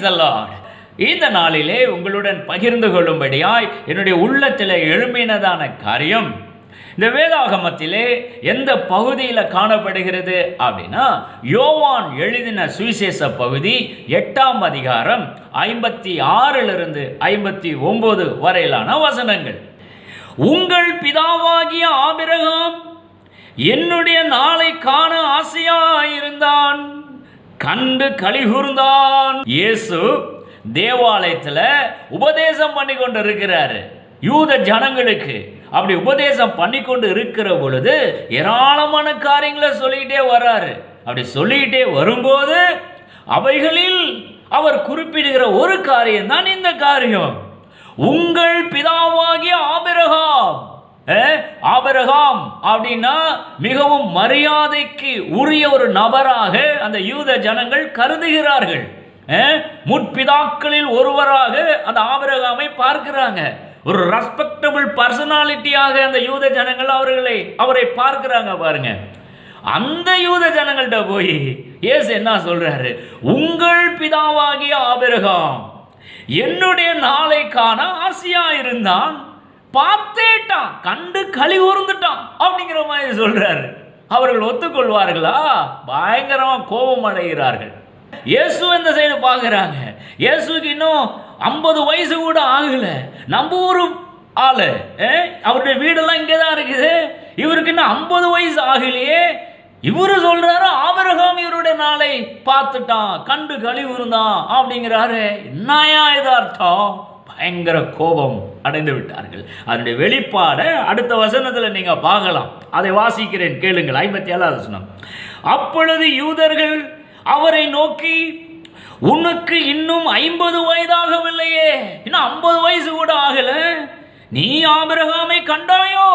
ஹalleluya allot இந்த நாளிலே உங்களுடன் பகிர்ந்து கொள்ளும்படியாய் என்னுடைய உள்ளத்தில் எழும்பினதான காரியம். இந்த வேதாகமத்திலே எந்த பகுதியில் காணப்படுகிறது அப்படின்னா யோவான் எழுதின சுவிசேஷ பகுதி எட்டாம் அதிகாரம் ஐம்பத்தி ஆறிலிருந்து ஐம்பத்தி ஒன்பது வரையிலான வசனங்கள். உங்கள் பிதாவாகிய ஆபிரகாம் என்னுடைய நாளை காண ஆசையாயிருந்தான். கண்டு கலிகூர்ந்தான். இயேசு தேவாலயத்தில் உபதேசம் பண்ணி கொண்டு இருக்கிறாரு யூத ஜனங்களுக்கு. அப்படி உபதேசம் பண்ணி கொண்டு இருக்கிற பொழுது ஏராளமான காரியங்களை சொல்லிக்கிட்டே வர்றாரு அப்படி சொல்லிக்கிட்டே வரும்போது அவைகளில் அவர் குறிப்பிடுகிற ஒரு காரியம் தான் இந்த காரியம். உங்கள் பிதாவாகிய ஆபிரகாம். ஆபரகாம் அப்படின்னா மிகவும் மரியாதைக்கு உரிய ஒரு நபராக அந்த யூத ஜனங்கள் கருதுகிறார்கள். முற்பிதாக்களில் ஒருவராக அந்த ஆபரகாமை பார்க்கிறாங்க. ஒரு ரெஸ்பெக்டபிள் பர்சனாலிட்டியாக அந்த யூத ஜனங்கள் அவர்களை அவரை பார்க்கிறாங்க பாருங்க. அந்த யூத ஜனங்கள்கிட்ட போய் ஏசு என்ன சொல்றாரு? உங்கள் பிதாவாகிய ஆபிரகாம் என்னுடைய நாளைக்கான ஆசையா இருந்தான் பார்த்தேட்டான். கண்டு களி உருந்துட்டான் அப்படிங்கிற மாதிரி சொல்றாரு. அவர்கள் ஒத்துக்கொள்வார்களா? பயங்கரமா கோபம் அடைகிறார்கள். இயேசு இந்த சைடு பார்க்குறாங்க. இயேசுக்கு இன்னும் ஐம்பது வயசு கூட ஆகல. நம்ம ஊரு ஆளு அவருடைய வீடெல்லாம் இங்கே தான் இருக்குது. இவருக்கு இன்னும் ஐம்பது வயசு ஆகலையே. இவரு சொல்றாரு ஆபரகாம் இவருடைய நாளை பார்த்துட்டான். கண்டு கழிவுறுந்தான் அப்படிங்கிறாரு. என்னையா இது அர்த்தம் பயங்கர கோபம் அடைந்து விட்டார்கள். அதனுடைய வெளிப்பாடை அடுத்த வசனத்தில் நீங்கள் பார்க்கலாம். அதை வாசிக்கிறேன் கேளுங்கள். ஐம்பத்தி ஏழாவது வசனம். அப்பொழுது யூதர்கள் அவரை நோக்கி உனக்கு இன்னும் ஐம்பது வயதாகவில்லையே. இன்னும் ஐம்பது வயசு கூட ஆகல. நீ ஆபிரகாமை கண்டாயோ?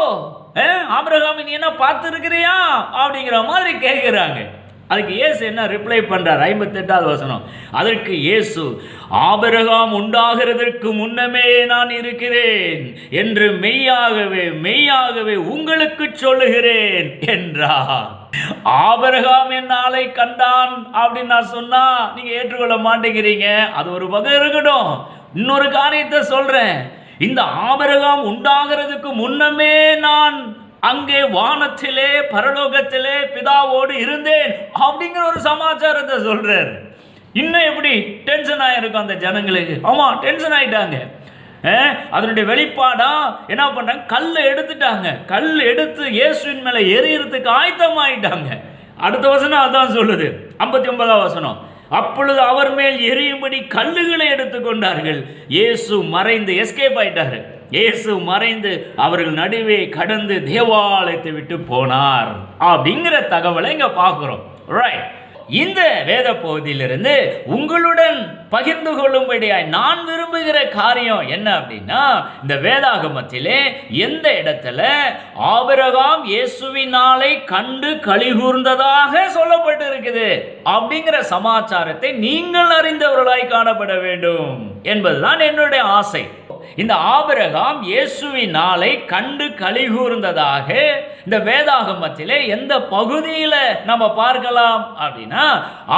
ஆபிரகாமை நீ என்ன பார்த்துருக்கிறியா? அப்படிங்கிற மாதிரி கேட்குறாங்க. அதுக்கு இயேசு என்ன ரிப்ளை பண்ணுறார் ஐம்பத்தெட்டாவது வசனம். அதற்கு இயேசு ஆபரகாம் உண்டாகிறதற்கு முன்னமே நான் இருக்கிறேன் என்று மெய்யாகவே மெய்யாகவே உங்களுக்கு சொல்லுகிறேன் என்றார். ஆபரகாம் என் நாளை கண்டான் அப்படின்னு நான் சொன்னா நீங்க ஏற்றுக்கொள்ள மாட்டேங்கிறீங்க. அது ஒரு பக்கம் இருக்கட்டும். இன்னொரு காரியத்தை சொல்றேன். இந்த ஆபரகாம் உண்டாகிறதுக்கு முன்னமே நான் அங்கே வானத்திலே பரலோகத்திலே பிதாவோடு இருந்தேன் அப்படிங்கிற ஒரு சமாச்சாரத்தை சொல்றாரு. இன்னும் எப்படி? டென்ஷன் ஆயிருக்கும் அந்த ஜனங்களுக்கு. ஆமா டென்ஷன் ஆயிட்டாங்க. அதனுடைய வெளிப்பாடா என்ன பண்றாங்க? கல் எடுத்துட்டாங்க. கல் எடுத்து இயேசுவின் மேல எரியறதுக்கு ஆயத்தமாயிட்டாங்க. அடுத்த வசனம் அதான் சொல்லுது. ஐம்பத்தி ஒன்பதாம் வசனம். அப்பொழுது அவர் மேல் எரியும்படி கல்லுகளை எடுத்துக்கொண்டார்கள். இயேசு மறைந்து எஸ்கேப் ஆயிட்டாரு. இயேசு மறைந்து அவர்கள் நடுவே கடந்து தேவாலயத்தை விட்டு போனார். அப்படிங்கிற தகவலை இங்க பார்க்குறோம். ரைட் இந்த வேத பகுதியிலிருந்து உங்களுடன் பகிர்ந்து கொள்ளும்படியாய் நான் விரும்புகிற காரியம் என்ன அப்படின்னா இந்த வேதாகமத்திலே எந்த இடத்துல ஆபரகாம் இயேசுவின் நாளை கண்டு கழிகூர்ந்ததாக சொல்லப்பட்டு இருக்குது அப்படிங்கிற சமாச்சாரத்தை நீங்கள் அறிந்தவர்களாய் காணப்பட வேண்டும் என்பதுதான் என்னுடைய ஆசை. இந்த ஆபிரகாம் இயேசுவின் நாளை கண்டு கழிகூர்ந்ததாக இந்த வேதாகமத்திலே எந்த பகுதியில் நம்ம பார்க்கலாம் அப்படின்னா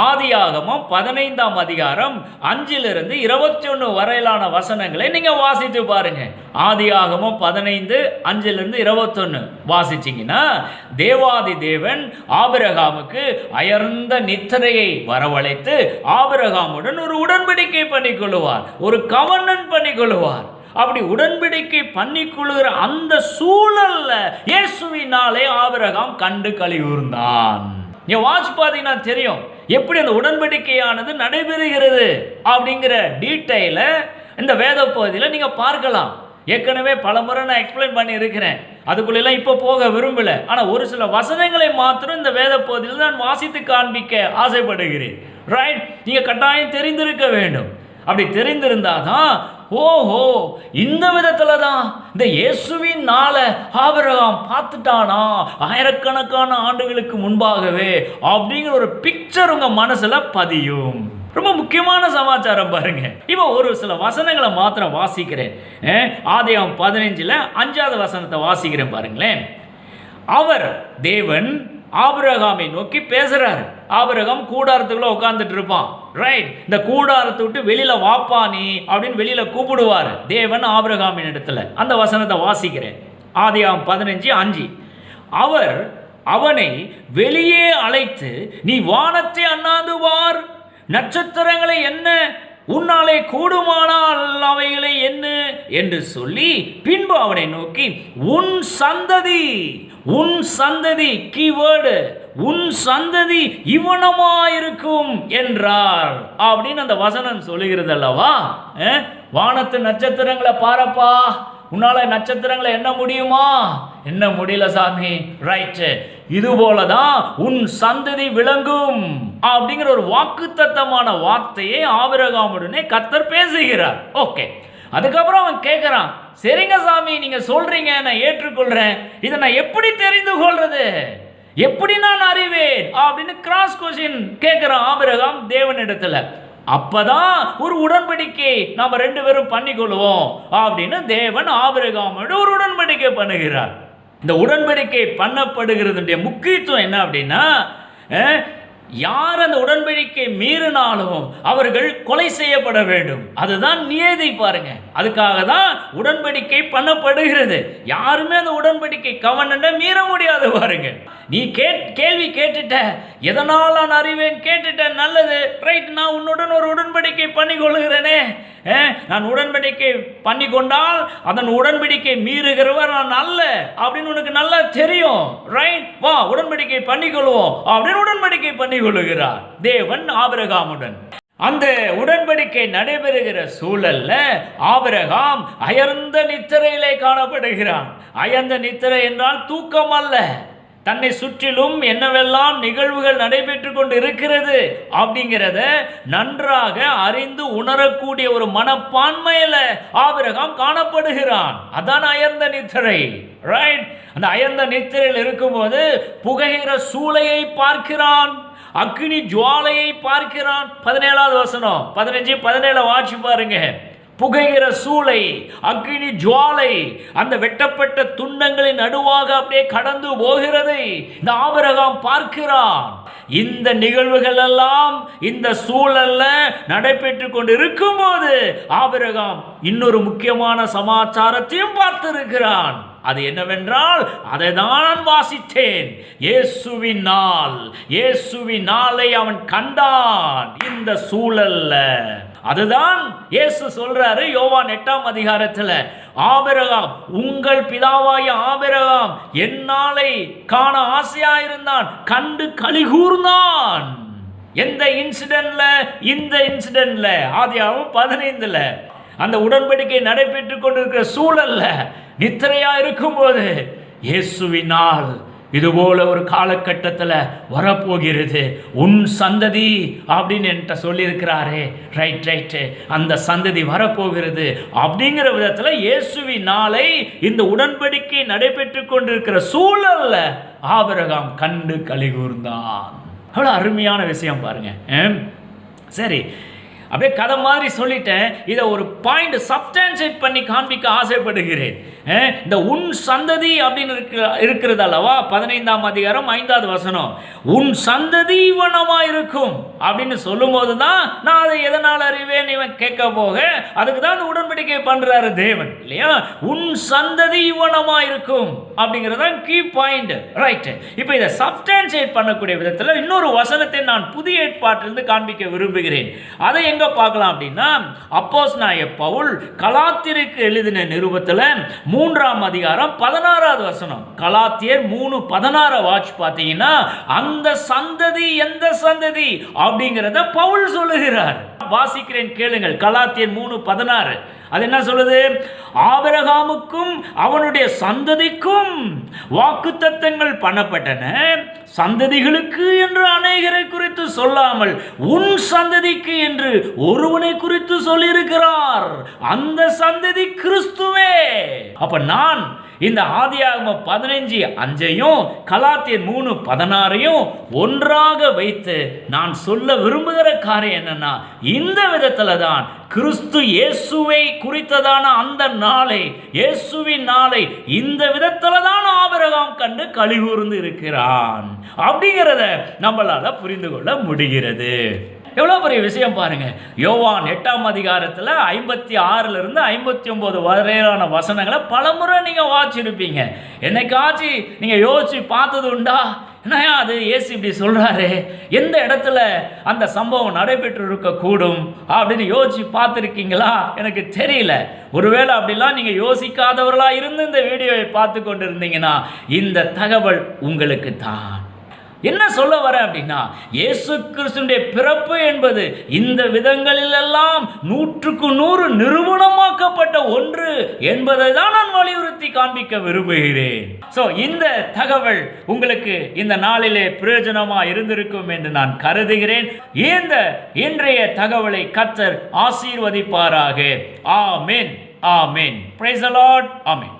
ஆதியாகமம் பதினைந்தாம் அதிகாரம் அஞ்சிலிருந்து இருபத்தி ஒன்று வரையிலான வசனங்களை நீங்கள் வாசித்து பாருங்க. ஆதியாகமம் பதினைந்து அஞ்சிலிருந்து இருபத்தொன்னு வாசிச்சிங்கன்னா தேவாதி தேவன் ஆபிரகாமுக்கு அயர்ந்த நித்திரையை வரவழைத்து ஆபிரகாமுடன் ஒரு உடன்படிக்கை பண்ணிக்கொள்ளுவார் ஒரு கவர்னன் பண்ணிக்கொள்ளுவார். அப்படி உடன்படிக்கை பண்ணிக்கொள்ளுகிற அந்த சூழல்ல இயேசுவினாலே ஆபிரகாம் கண்டு கழிவுர்ந்தான் என் வாட்ச் பார்த்தீங்கன்னா தெரியும். எப்படி அந்த உடன்படிக்கையானது நடைபெறுகிறது அப்படிங்கிற டீட்டெயிலை இந்த வேத பகுதியில் நீங்கள் பார்க்கலாம். ஏற்கனவே பல முறை நான் எக்ஸ்பிளைன் பண்ணி இருக்கிறேன் அதுக்குள்ளெல்லாம் இப்போ போக விரும்பல. ஆனால் ஒரு சில வசனங்களை மாத்திரம் இந்த வேத பகுதியில் நான் வாசித்து காண்பிக்க ஆசைப்படுகிறேன். ரைட் நீங்கள் கட்டாயம் தெரிந்திருக்க வேண்டும். அப்படி தெரிந்திருந்தாதான் ஓஹோ இந்த விதத்துல தான் இந்த இயேசுவின் நாளை ஆபிரகாம் பார்த்துட்டானா? ஆயிரக்கணக்கான ஆண்டுகளுக்கு முன்பாகவே அப்படிங்கிற ஒரு பிக்சர் உங்க மனசுல பதியும். ரொம்ப முக்கியமான சமாச்சாரம் பாருங்க. இப்போ ஒரு சில வசனங்களை மாத்திரம் வாசிக்கிறேன். அஹ், பதினஞ்சில் அஞ்சாவது வசனத்தை வாசிக்கிறேன் பாருங்களேன். அவர் தேவன் ஆபிரகாமை நோக்கி பேசுறாரு. ஆபிரகாம் கூடாரத்துக்குள்ள உட்கார்ந்துட்டு இருப்பான். ரைட் இந்த கூடாரத்தை விட்டு வெளியில வாப்பா நீ அப்படின்னு வெளியில கூப்பிடுவார். தேவன் ஆபிரகாமின் இடத்துல. அந்த வசனத்தை வாசிக்கிறேன். ஆதியாம் பதினஞ்சு அஞ்சு. அவர் அவனை வெளியே அழைத்து நீ வானத்தை அண்ணாந்து வார். நட்சத்திரங்களை என்ன? உன்னாலே கூடுமானால் அவைகளை என்ன? என்று சொல்லி பின்பு அவனை நோக்கி உன் சந்ததி. உன் சந்ததி கீவேர்டு உன் சந்ததி இவனமாயிருக்கும் என்றார். அப்படின்னு அந்த வசனம் சொல்லுகிறது அல்லவா வானத்து நட்சத்திரங்களை பாரப்பா. உன்னால நட்சத்திரங்களை என்ன முடியுமா? என்ன முடியல சாமி. ரைட்டு இது போலதான் உன் சந்ததி விளங்கும் அப்படிங்கிற ஒரு வாக்குத்தத்தமான வார்த்தையை ஆபிரகாமுடனே கத்தர் பேசுகிறார். ஓகே அதுக்கப்புறம் அவன் கேட்குறான் சரிங்க சாமி நீங்கள் சொல்கிறீங்க நான் ஏற்றுக்கொள்கிறேன் இதை நான் எப்படி தெரிந்து கொள்வது எப்படி நான் அறிவேன்? அப்படின்னு கிராஸ் கொஸ்டின் கேட்குறான் ஆபிரகாம் தேவனிடத்தில். அப்பதான் ஒரு உடன்படிக்கை நாம் ரெண்டு பேரும் பண்ணிக்கொள்வோம் அப்படின்னு தேவன் ஆபிரகாமோடு ஒரு உடன்படிக்கை பண்ணுகிறார். இந்த உடன்படிக்கை பண்ணப்படுகிறதுடைய முக்கியத்துவம் என்ன அப்படின்னா யார் அந்த உடன்படிக்கை மீறினாலும் அவர்கள் கொலை செய்யப்பட வேண்டும். அதுதான் நியதி பாருங்க. அதுக்காக தான் உடன்படிக்கை பண்ணப்படுகிறது. யாருமே அந்த உடன்படிக்கை கவனண்ட மீற முடியாது பாருங்க. நீ கேட் கேள்வி கேட்டுட்ட. எதனால் நான் அறிவேன்? கேட்டுட்ட நல்லது. ரைட் நான் உன்னுடன் ஒரு உடன்படிக்கை பண்ணி கொள்கிறேனே. நான் உடன்படிக்கை பண்ணி கொண்டால் அதன் உடன்படிக்கை மீறுகிறவர் நான் அல்ல. அப்படின்னு உனக்கு நல்லா தெரியும். ரைட் வா உடன்படிக்கை பண்ணிக்கொள்வோம் அப்படின்னு உடன்படிக்கை பண்ணிக்கொள்ளுகிறார் தேவன் ஆபிரகாமுடன். அந்த உடன்படிக்கை நடைபெறுகிற சூழல்ல ஆபிரகாம் அயர்ந்த நித்திரையிலே காணப்படுகிறான். அயர்ந்த நித்திரை என்றால் தூக்கம் அல்ல. தன்னை சுற்றிலும் என்னவெல்லாம் நிகழ்வுகள் நடைபெற்று கொண்டு இருக்கிறது அப்படிங்கிறத நன்றாக அறிந்து உணரக்கூடிய ஒரு மனப்பான்மையில ஆபிரகாம் காணப்படுகிறான். அதான் அயர்ந்த நித்திரை ரைட் அந்த அயர்ந்த நித்திரையில் இருக்கும்போது புகைகிற சூளையை பார்க்கிறான் அக்னி ஜுவாலையை பார்க்கிறான். பதினேழாவது வசனம் பதினஞ்சு பதினேழு வாட்சி பாருங்க. புகைகிற சூளை அக்னி ஜுவாலை அந்த வெட்டப்பட்ட துண்டங்களின் நடுவாக அப்படியே கடந்து போகிறதை. இந்த ஆபிரகாம் பார்க்கிறான். இந்த நிகழ்வுகள் எல்லாம் இந்த சூழல்ல நடைபெற்று கொண்டு இருக்கும்போது ஆபிரகாம் இன்னொரு முக்கியமான சமாச்சாரத்தையும் பார்த்திருக்கிறான். அது என்னவென்றால் அதை தான் வாசித்தேன். இயேசுவின் நாள் இயேசுவின் நாளை அவன் கண்டான். இந்த சூழல்ல அதுதான் இயேசு சொல்றாரு யோவான் எட்டாம் அதிகாரத்தில் ஆபிரகாம் உங்கள் பிதாவாய ஆபிரகாம் என்னாலை காண ஆசையாயிருந்தான் கண்டு கலிகூர்ந்தான். எந்த இன்சிடென்ட்ல? இந்த இன்சிடென்ட்ல ஆதியாவும் பதினைந்துல. அந்த உடன்படிக்கை நடைபெற்று கொண்டிருக்கிற சூழல்ல நித்திரையா இருக்கும்போது இயேசுவினால் இதுபோல ஒரு காலகட்டத்தில் வரப்போகிறது. உன் சந்ததி அப்படின்னு என்கிட்ட சொல்லியிருக்கிறாரே. ரைட் ரைட்டு அந்த சந்ததி வரப்போகிறது. அப்படிங்கிற விதத்தில் இயேசுவி நாளை இந்த உடன்படிக்கை நடைபெற்று கொண்டிருக்கிற சூழல்ல ஆபரகாம் கண்டு கலிகூர்ந்தான். அவ்வளோ அருமையான விஷயம் பாருங்க. சரி. அப்படியே கதை மாதிரி சொல்லிட்டேன். இதை ஒரு பாயிண்ட் சப்டான்சேட் பண்ணி காண்பிக்க ஆசைப்படுகிறேன். இந்த உன் சந்ததி அப்படின்னு இருக்கிற இருக்கிறது அல்லவா பதினைந்தாம் அதிகாரம் ஐந்தாவது வசனம். உன் சந்ததி இவனமாக இருக்கும் அப்படின்னு சொல்லும்போது தான் நான் அதை எதனால் அறிவேன் இவன் கேட்க போக? அதுக்கு தான் அந்த உடன்படிக்கை பண்ணுறாரு தேவன் இல்லையா? உன் சந்ததி இவனமாக இருக்கும் அப்படிங்கிறது தான் கீ பாயிண்ட் ரைட் இப்போ இதை சப்டான்சியேட் பண்ணக்கூடிய விதத்தில் இன்னொரு வசனத்தை நான் புதிய ஏற்பாட்டிலிருந்து காண்பிக்க விரும்புகிறேன். அதை எங்கே பார்க்கலாம் அப்படின்னா அப்போஸ் நாய பவுல் கலாத்திற்கு எழுதின நிருபத்தில் மூன்றாம் அதிகாரம் பதினாறாவது வசனம். கலாத்தியர் மூணு பதினாறு வாட்ச் பார்த்தீங்கன்னா அந்த சந்ததி எந்த சந்ததி? அப்படிங்கிறத பவுல் சொல்லுகிறார். வாசிக்கிறேன் கேளுங்கள். கலாத்தியர் மூணு பதினாறு. அது என்ன சொல்லுது? ஆபரகாமுக்கும் அவனுடைய சந்ததிக்கும் வாக்குத்தத்தங்கள் பண்ணப்பட்டன. சந்ததிகளுக்கு என்று அநேகரை குறித்து சொல்லாமல் உன் சந்ததிக்கு என்று ஒருவனை குறித்து சொல்லியிருக்கிறார். அந்த சந்ததி கிறிஸ்துவே. அப்ப நான் இந்த ஆதியாகம பதினஞ்சு அஞ்சையும் கலாத்தியர் மூணு பதினாறையும் ஒன்றாக வைத்து நான் சொல்ல விரும்புகிற காரியம் என்னன்னா இந்த விதத்துல தான் கிறிஸ்து இயேசுவை குறித்ததான அந்த நாளை இயேசுவின் நாளை இந்த விதத்துல தான் ஆபரகம் கண்டு கழிவுர்ந்து இருக்கிறான். அப்படிங்கிறத நம்மளால புரிந்து கொள்ள முடிகிறது. எவ்வளோ பெரிய விஷயம் பாருங்கள் யோவான் எட்டாம் அதிகாரத்தில் ஐம்பத்தி ஆறுலருந்து ஐம்பத்தி ஒம்பது வரையிலான வசனங்களை பலமுறை நீங்கள் வாசிச்சிருப்பீங்க என்னைக்காச்சு நீங்கள் யோசிச்சு பார்த்தது உண்டா? என்னையா அது? ஏசு இப்படி சொல்கிறாரு எந்த இடத்துல அந்த சம்பவம் நடைபெற்று இருக்கக்கூடும் அப்படின்னு யோசிச்சு பார்த்துருக்கீங்களா? எனக்கு தெரியல. ஒருவேளை அப்படிலாம் நீங்கள் யோசிக்காதவர்களாக இருந்து இந்த வீடியோவை பார்த்து கொண்டு இருந்தீங்கன்னா இந்த தகவல் உங்களுக்கு தான் என்ன சொல்ல வரேன் அப்படின்னா இயேசு கிறிஸ்துடைய பிறப்பு என்பது இந்த விதங்களிலெல்லாம் நூற்றுக்கு நூறு நிறுவனமாக்கப்பட்ட ஒன்று என்பதை தான் நான் வலியுறுத்தி காண்பிக்க விரும்புகிறேன். ஸோ இந்த தகவல் உங்களுக்கு இந்த நாளிலே பிரயோஜனமாக இருந்திருக்கும் என்று நான் கருதுகிறேன். இந்த இன்றைய தகவலை கத்தர் ஆசீர்வதிப்பாராக. Amen amen. Praise the Lord amen.